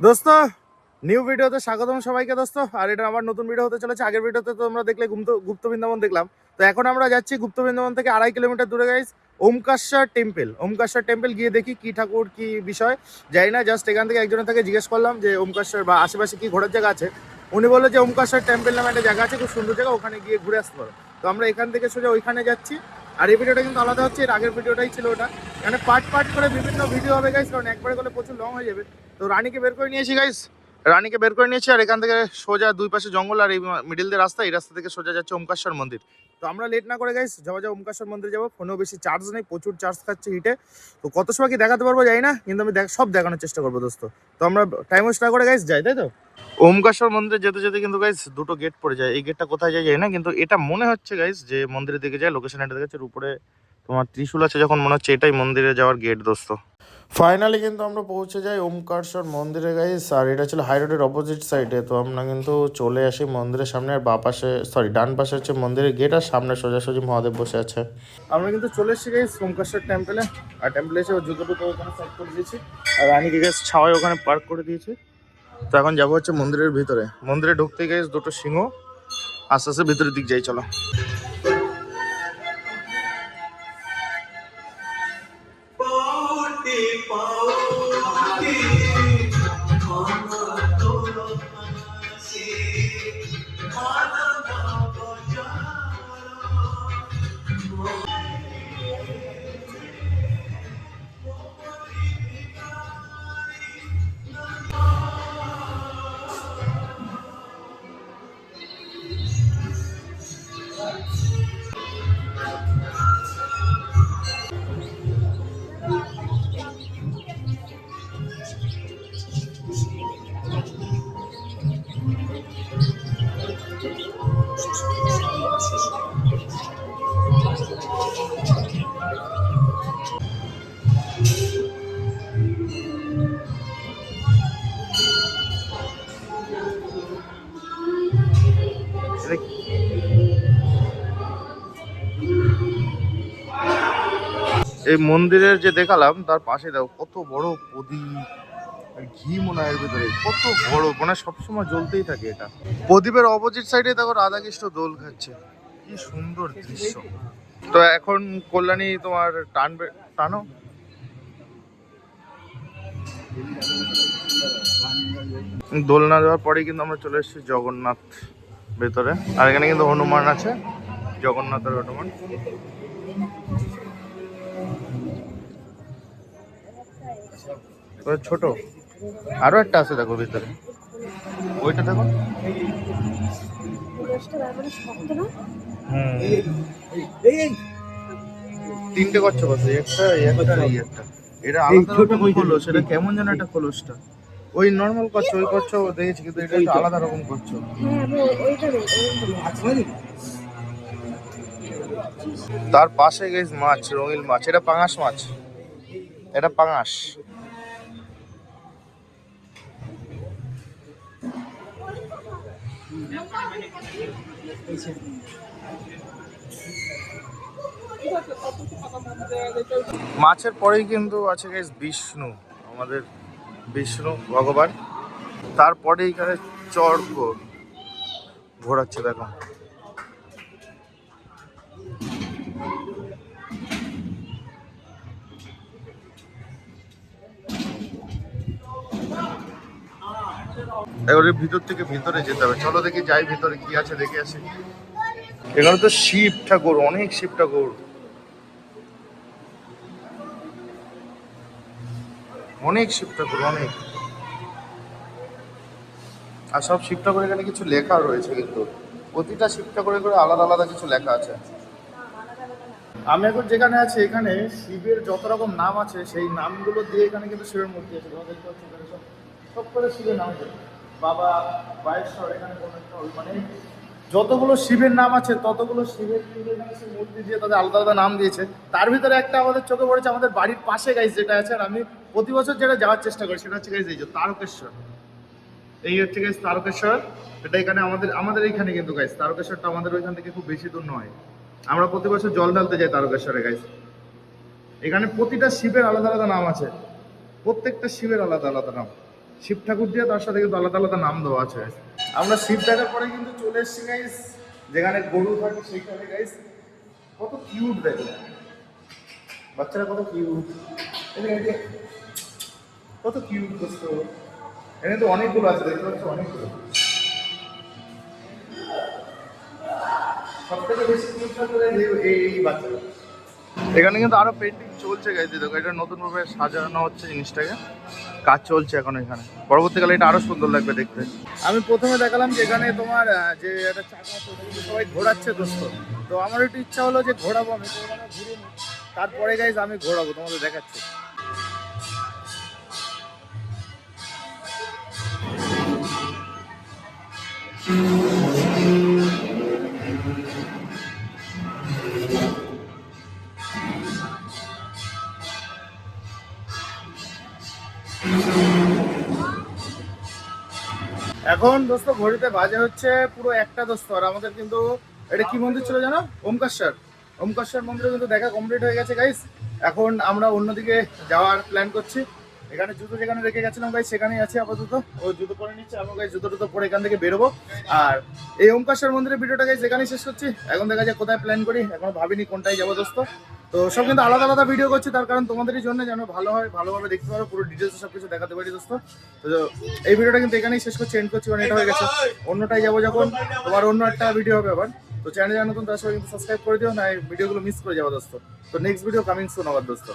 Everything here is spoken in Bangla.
দোস্ত নিউ ভিডিওতে স্বাগতম সবাইকে দোস্ত। আর এটা আমার নতুন ভিডিও হতে চলেছে। আগের ভিডিওতে তো তোমরা দেখলে গুপ্ত গুপ্ত বৃন্দাবন দেখলাম। তো এখন আমরা যাচ্ছি গুপ্ত বৃন্দাবন থেকে আড়াই কিলোমিটার দূরে guys Omkareshwar temple Omkareshwar temple গিয়ে দেখি কি ঠাকুর, কি বিষয়। যাই না জাস্ট এখান থেকে একজনের থেকে জিজ্ঞেস করলাম যে ওমকাশ্বর বা আশেপাশে কি ঘোরার জায়গা আছে। উনি বলল যে ওমকাশ্বর টেম্পল নামে একটা জায়গা আছে, খুব সুন্দর জায়গা, ওখানে গিয়ে ঘুরে আসতে পারো। তো আমরা এখান থেকে সোজা ওইখানে যাচ্ছি। আর এই ভিডিওটা কিন্তু আলাদা হচ্ছে, এর আগের ভিডিওটাই ছিল ওটা। মানে পার্ট পার্ট করে বিভিন্ন ভিডিও হবে গাইস কারণ একবারে করলে প্রচুর লং হয়ে যাবে। তো রানীকে বের করে নিয়েছি গাইস রানীকে বের করে নিয়েছি, আর এখান থেকে সোজা দুই পাশে জঙ্গল, আর এই মিডিল দিয়ে রাস্তা, এই রাস্তা থেকে সোজা যাচ্ছে ওমকাশ্বর মন্দির। তো আমরা লেট না করে গাইস যাওয়া যাওয়া ওমকাশ্বর মন্দির যাব। ফোনেও বেশি চার্জ নেই, প্রচুর চার্জ খাচ্ছে হিটে তো কত সময় কি দেখাতে পারব যাই না, কিন্তু আমি সব দেখানোর চেষ্টা করব, দোস্ত। তো আমরা টাইম ওয়েস্ট না করে গাইস যাই, তাই তো? ওমকাশ্বর মন্দিরে যেতে যেতে কিন্তু গাইস দুটো গেট পড়ে যায়। এই গেটটা কোথায় যায় যায় না, কিন্তু এটা মনে হচ্ছে গাইস যে মন্দিরের দিকে যায় লোকেশন এটা দেখাচ্ছে উপরে তোমার ত্রিশূল আছে যখন মনে হচ্ছে এটাই মন্দিরে যাওয়ার গেট দোস্ত। ফাইনালি কিন্তু আমরা পৌঁছে যাই ওমকারশ্বর মন্দিরে গাইস আর এটা ছিল হাই রোডের অপোজিট সাইডে তো আমরা কিন্তু চলে আসি মন্দিরের সামনে আর বা পাশে সরি ডান পাশে হচ্ছে মন্দিরের গেট আর সামনে সোজাসুজি মহাদেব বসে আছে। আমরা কিন্তু চলে এসেছি গাইস ওমকারশ্বর টেম্পলে আর টেম্পলে এসে জুতো টুতো ওখানে সাইড করে দিয়েছি। আর রানীকে গাইস ছাওয়ায় ওখানে পার্ক করে দিয়েছি। তো এখন যাব হচ্ছে মন্দিরের ভিতরে। মন্দিরে ঢুকতে গাইস দুটো সিংহ। আস্তে আস্তে ভিতরের দিক যাই চলো। পাউটি এই মন্দিরের যে দেখালাম তার পাশে দেখো কত বড় প্রদীপ। ঘি এর কত বড় মানে জ্বলতেই থাকে এটা। প্রদীপের অপোজিট সাইডে দোল খাচ্ছে। কি সুন্দর দৃশ্য। তো এখন কল্যাণী তোমার টানবে, টানো। দোলনা দেওয়ার পরেই কিন্তু আমরা চলে এসেছি জগন্নাথ ভেতরে। আর এখানে কিন্তু হনুমান আছে, জগন্নাথের হনুমান। ছোট। আরও একটা আছে দেখো ভিতরে। ওইটা দেখো। তিনটে করছ বসে একটা এই একটা এই একটা। এটা আলাদা রকম খোলস সেটা কেমন যেন একটা খোলসটা ওই নর্মাল করছ ওই করছ দেখেছি কিন্তু এটা একটু আলাদা রকম করছ। তার পাশে গেছে মাছ রঙিল মাছ। এটা পাঙাশ মাছ। এটা পাঙাশ। মাছের পরেই কিন্তু আছে গেছ বিষ্ণু আমাদের বিষ্ণু ভগবান। তারপরেই এখানে চর্ক ঘোরাচ্ছে দেখো। এবারে ভিতর থেকে ভিতরে যেতে হবে। চলো দেখি যাই ভিতরে কি আছে, দেখে আসি। এখানে তো শিব ঠাকুর, অনেক শিব ঠাকুর। অনেক শিব ঠাকুর, অনেক। আর সব শিব ঠাকুর এখানে কিছু লেখা রয়েছে কিন্তু। প্রতিটা শিব ঠাকুরের করে আলাদা আলাদা কিছু লেখা আছে। আমি এখন যেখানে আছি, এখানে শিবের যত রকম নাম আছে, সেই নামগুলো দিয়ে এখানে কিন্তু শিবের মূর্তি আছে। দেখতে পাচ্ছ শিবের নাম বাবা বায়েশ্বর এখানে কোনো একটা মানে যতগুলো শিবের নাম আছে, ততগুলো শিবের মূর্তি দিয়ে তাদের আলাদা আলাদা নাম দিয়েছে। তার ভিতরে একটা আমাদের চোখে পড়েছে, আমাদের বাড়ির পাশে গাইজ যেটা আছে, আর আমি প্রতি বছর যেটা যাওয়ার চেষ্টা করি, সেটা হচ্ছে গাইজ এই যে তারকেশ্বর। এই হচ্ছে গাইজ তারকেশ্বর। এটা এখানে আমাদের আমাদের এইখানে কিন্তু গাইজ তারকেশ্বরটা আমাদের ওইখান থেকে খুব বেশি দূর নয়। আমরা প্রতি বছর জল ঢালতে যাই তারকেশ্বরে গাইজ এখানে প্রতিটা শিবের আলাদা আলাদা নাম আছে। প্রত্যেকটা শিবের আলাদা আলাদা নাম। শিব ঠাকুর দিয়ে তার সাথে কিন্তু আলাদা আলাদা নাম দেওয়া আছে। আমরা শিব দেখার পরে কিন্তু চলে এসেছি গাইস যেখানে গরু থাকে সেইখানে গাইস কত কিউট দেখো। বাচ্চারা কত কিউট কত কিউট দোস্ত এখানে তো অনেকগুলো আছে, দেখতে পাচ্ছ? অনেকগুলো। সব থেকে বেশি কিউট এই বাচ্চারা এখানে কিন্তু আরও পেন্টিং চলছে গাইছে দেখো, এটা নতুন ভাবে সাজানো হচ্ছে জিনিসটাকে। কাজ চলছে এখন এখানে। পরবর্তীকালে এটা আরও সুন্দর লাগবে দেখতে। আমি প্রথমে দেখালাম যে এখানে তোমার যে একটা চাকা সবাই ঘোরাচ্ছে দোস্ত। তো আমার একটু ইচ্ছা হলো যে ঘোরাবো, আমি ওখানে ঘুরে তারপরে গাইজ আমি ঘোরাবো, তোমাদের দেখাচ্ছি। এখন দোস্ত, ঘড়িতে বাজে হচ্ছে পুরো একটা দোস্ত, আর আমাদের কিন্তু এটা কি মন্দির ছিল জানো? ওমকাশ্বর ওমকাশ্বর মন্দিরে কিন্তু দেখা কমপ্লিট হয়ে গেছে গাইস এখন আমরা অন্যদিকে যাওয়ার প্ল্যান করছি। এখানে জুতো যেখানে রেখে গেছিলাম গাইস সেখানেই আছি আপাতত। ও জুতো পরে নিচ্ছে আমরা গাইস জুতো টুতো পরে এখান থেকে বেরোবো। আর এই ওমকাশ্বর মন্দিরের ভিডিওটা গাইস এখানেই শেষ করছি। এখন দেখা যায় কোথায় প্ল্যান করি। এখনও ভাবিনি কোনটাই যাব, দোস্ত। তো সব কিন্তু আলাদা আলাদা ভিডিও করছি, তার কারণ তোমাদেরই জন্য যেন ভালো হয়, ভালোভাবে দেখতে পারো, পুরো ডিটেলস সব কিছু দেখাতে পারি দোস্ত। তো এই ভিডিওটা কিন্তু এখানেই শেষ করছি এন্ড করছি কারণ এটা হয়ে গেছে। অন্যটাই যাব যখন তোমার অন্য একটা ভিডিও হবে আবার। তো চ্যানেল নতুন, তার সবাই কিন্তু সাবস্ক্রাইব করে দিও, না এই ভিডিওগুলো মিস করে যাব দোস্ত। তো নেক্সট ভিডিও কামিং সুন আবার দোস্ত।